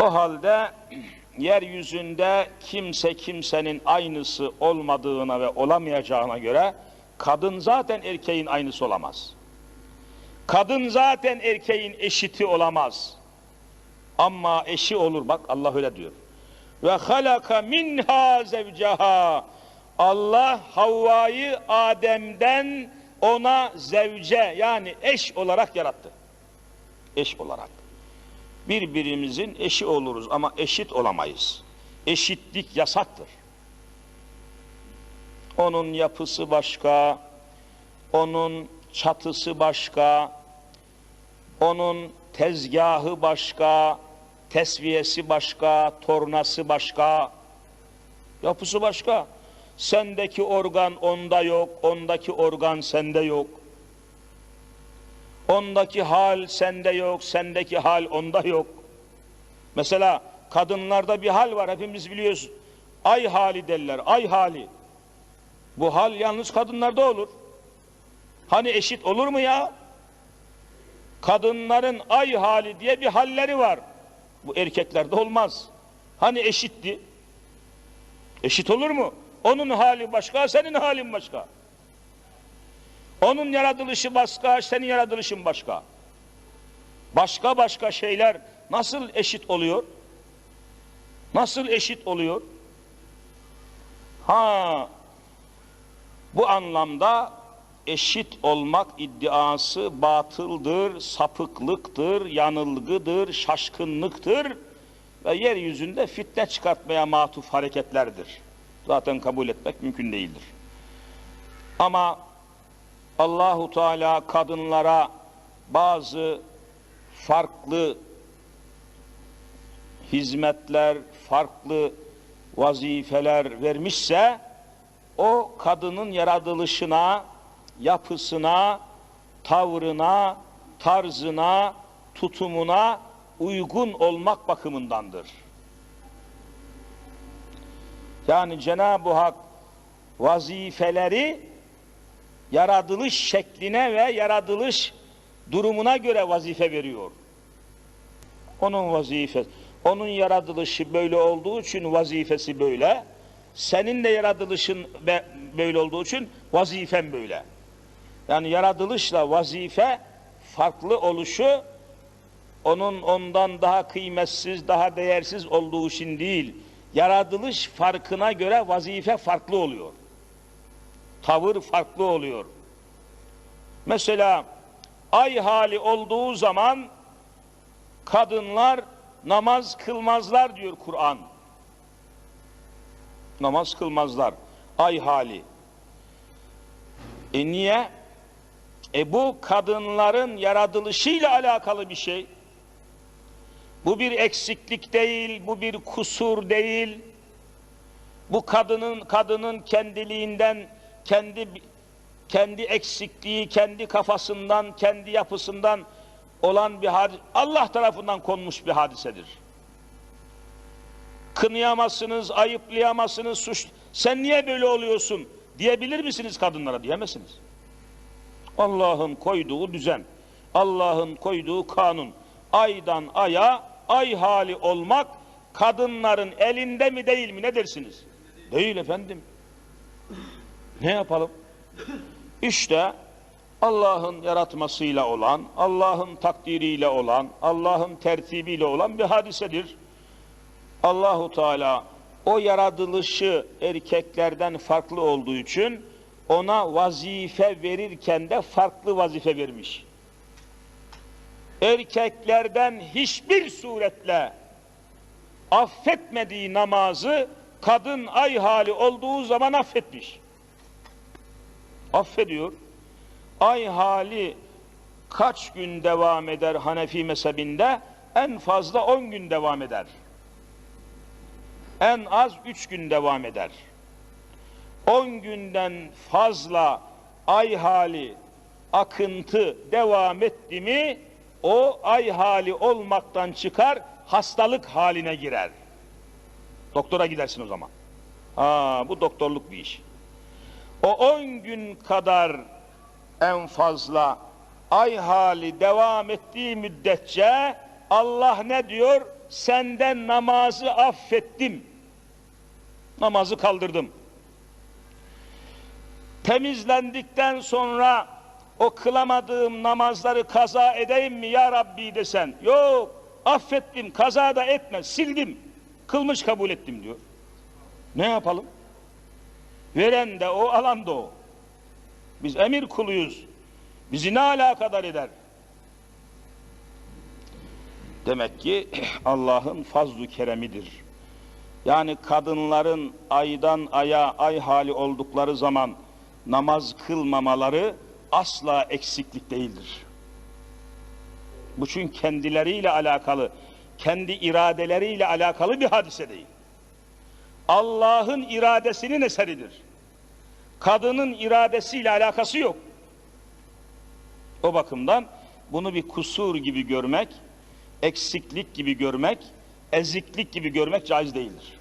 O halde yeryüzünde kimse kimsenin aynısı olmadığına ve olamayacağına göre kadın zaten erkeğin aynısı olamaz. Kadın zaten erkeğin eşiti olamaz. Ama eşi olur bak Allah öyle diyor. Ve halaka minha zevcaha. Allah Havva'yı Adem'den ona zevce yani eş olarak yarattı. Eş olarak. Birbirimizin eşi oluruz ama eşit olamayız. Eşitlik yasaktır. Onun yapısı başka, onun çatısı başka, onun tezgahı başka, tesviyesi başka, tornası başka, yapısı başka. Sendeki organ onda yok, ondaki organ sende yok. Ondaki hal sende yok, sendeki hal onda yok. Mesela kadınlarda bir hal var, hepimiz biliyoruz. Ay hali derler, ay hali. Bu hal yalnız kadınlarda olur. Hani eşit olur mu ya? Kadınların ay hali diye bir halleri var. Bu erkeklerde olmaz. Hani eşitti? Eşit olur mu? Onun hali başka, senin halin başka. Onun yaratılışı başka, senin yaratılışın başka. Başka başka şeyler nasıl eşit oluyor? Nasıl eşit oluyor? Ha, bu anlamda eşit olmak iddiası batıldır, sapıklıktır, yanılgıdır, şaşkınlıktır ve yeryüzünde fitne çıkartmaya matuf hareketlerdir. Zaten kabul etmek mümkün değildir. Ama Allahu Teala kadınlara bazı farklı hizmetler, farklı vazifeler vermişse o kadının yaratılışına, yapısına, tavrına, tarzına, tutumuna uygun olmak bakımındandır. Yani Cenab-ı Hak vazifeleri yaratılış şekline ve yaratılış durumuna göre vazife veriyor. Onun vazifesi, onun yaratılışı böyle olduğu için vazifesi böyle. Senin de yaratılışın böyle olduğu için vazifen böyle. Yani yaratılışla vazife farklı oluşu onun ondan daha kıymetsiz, daha değersiz olduğu için değil, yaratılış farkına göre vazife farklı oluyor. Tavır farklı oluyor. Mesela ay hali olduğu zaman kadınlar namaz kılmazlar diyor Kur'an. Namaz kılmazlar. Ay hali. E niye? E bu kadınların yaratılışıyla alakalı bir şey. Bu bir eksiklik değil, bu bir kusur değil. Bu kadının kadının kendiliğinden kendi kendi eksikliği, kendi kafasından, kendi yapısından olan bir hadis, Allah tarafından konmuş bir hadisedir. Kınıyamazsınız, ayıplayamazsınız, suç. Sen niye böyle oluyorsun diyebilir misiniz kadınlara? Diyemezsiniz. Allah'ın koyduğu düzen, Allah'ın koyduğu kanun, aydan aya, ay hali olmak kadınların elinde mi değil mi ne dersiniz? Değil efendim. Ne yapalım? İşte Allah'ın yaratmasıyla olan, Allah'ın takdiriyle olan, Allah'ın tertibiyle olan bir hadisedir. Allahu Teala o yaratılışı erkeklerden farklı olduğu için ona vazife verirken de farklı vazife vermiş. Erkeklerden hiçbir suretle affetmediği namazı kadın ay hali olduğu zaman affetmiş. Affediyor. Ay hali kaç gün devam eder Hanefi mezhebinde? En fazla on gün devam eder. En az üç gün devam eder. On günden fazla ay hali akıntı devam etti mi o ay hali olmaktan çıkar hastalık haline girer. Doktora gidersin o zaman. Ha, bu doktorluk bir iş. O on gün kadar en fazla ay hali devam ettiği müddetçe Allah ne diyor? senden namazı affettim. Namazı kaldırdım. Temizlendikten sonra o kılamadığım namazları kaza edeyim mi ya Rabbi desen. Yok affettim kaza da etme sildim. Kılmış kabul ettim diyor. Ne yapalım? Veren de o alan da o. Biz emir kuluyuz. Bizi ne alakadar eder? Demek ki Allah'ın fazlu keremidir. Yani kadınların aydan aya ay hali oldukları zaman namaz kılmamaları asla eksiklik değildir. Bu çünkü kendileriyle alakalı, kendi iradeleriyle alakalı bir hadise değil. Allah'ın iradesinin eseridir. Kadının iradesiyle alakası yok. O bakımdan bunu bir kusur gibi görmek, eksiklik gibi görmek, eziklik gibi görmek caiz değildir.